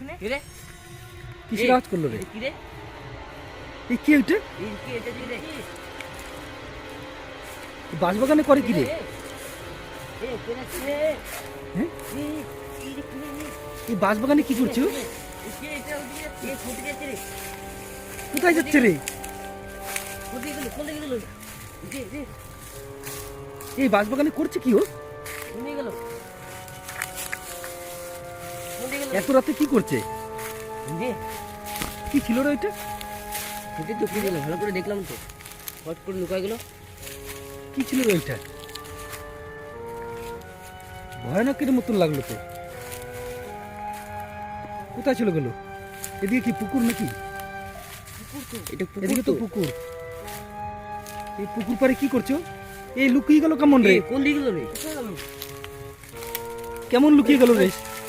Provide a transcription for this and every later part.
ওখানে রে? করল রে? কি রে? এই এটা কি রে? বাসবাগানে করে কি রে? এই বাসবাগানে কি করছ কোথায় যাচ্ছে রে? এই বাসবাগানে করছে কি ও? গেল। এত রাতে কি করছে? কি ছিল রে ওইটা? গেল ভালো করে দেখলাম তো। হট করে লুকায় গেল। কি ছিল রে ওইটা? ভয়ানকের মতন লাগল তো। কোথায় ছিল গেল? এদিকে কি পুকুর নাকি? এদিকে তো পুকুর। এই পুকুর পাড়ে কি করছ? এই লুকিয়ে গেল কেমন রে? কোন দিকে গেল রে? কেমন লুকিয়ে গেল রে?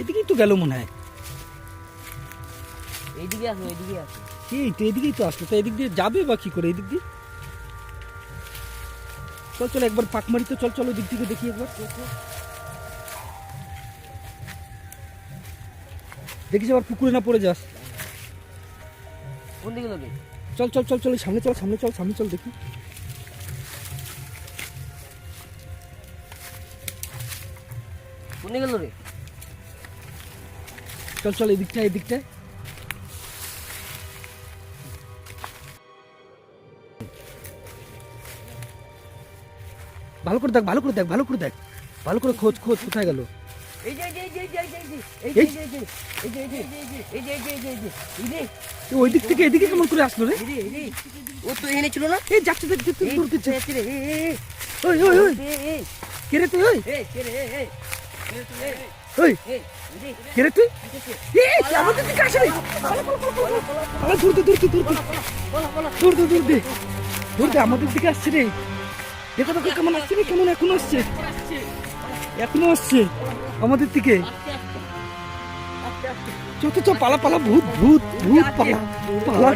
এদিকেই তো গেল মনে হয়। এইদিকে আসো এইদিকে আসো। এই তো এদিকেই তো আসলো তো এদিক দিয়ে যাবে বা কি করে এদিক দিয়ে? চল চল একবার পাক মারি তো চল চল ওদিক থেকে দেখি একবার। দেখিস আবার পুকুরে না পড়ে যাস। কোন দিকে গেল রে চল চল চল চল সামনে চল সামনে চল সামনে চল দেখি। কোন দিকে গেল রে চল চল এদিকটা এদিকটা ভালো করে দেখ ভালো করে দেখ ভালো করে দেখ ভালো করে খোঁজ খোঁজ কোথায় গেল ওই দিক থেকে এদিকে কেমন করে আসলো রে ও তো এখানে ছিল না এই যাচ্ছে দেখতে তুই দূরতে যাচ্ছে ওই ওই ওই কে রে তুই ওই কে রে আমাদের দিকে আসছে রে। দেখো দেখো, কেমন আসছে রে, কেমন এখনও আসছে। এখনও আসছে আমাদের দিকে। চো চো পালা পালা, ভূত ভূত ভূত পালা পালা।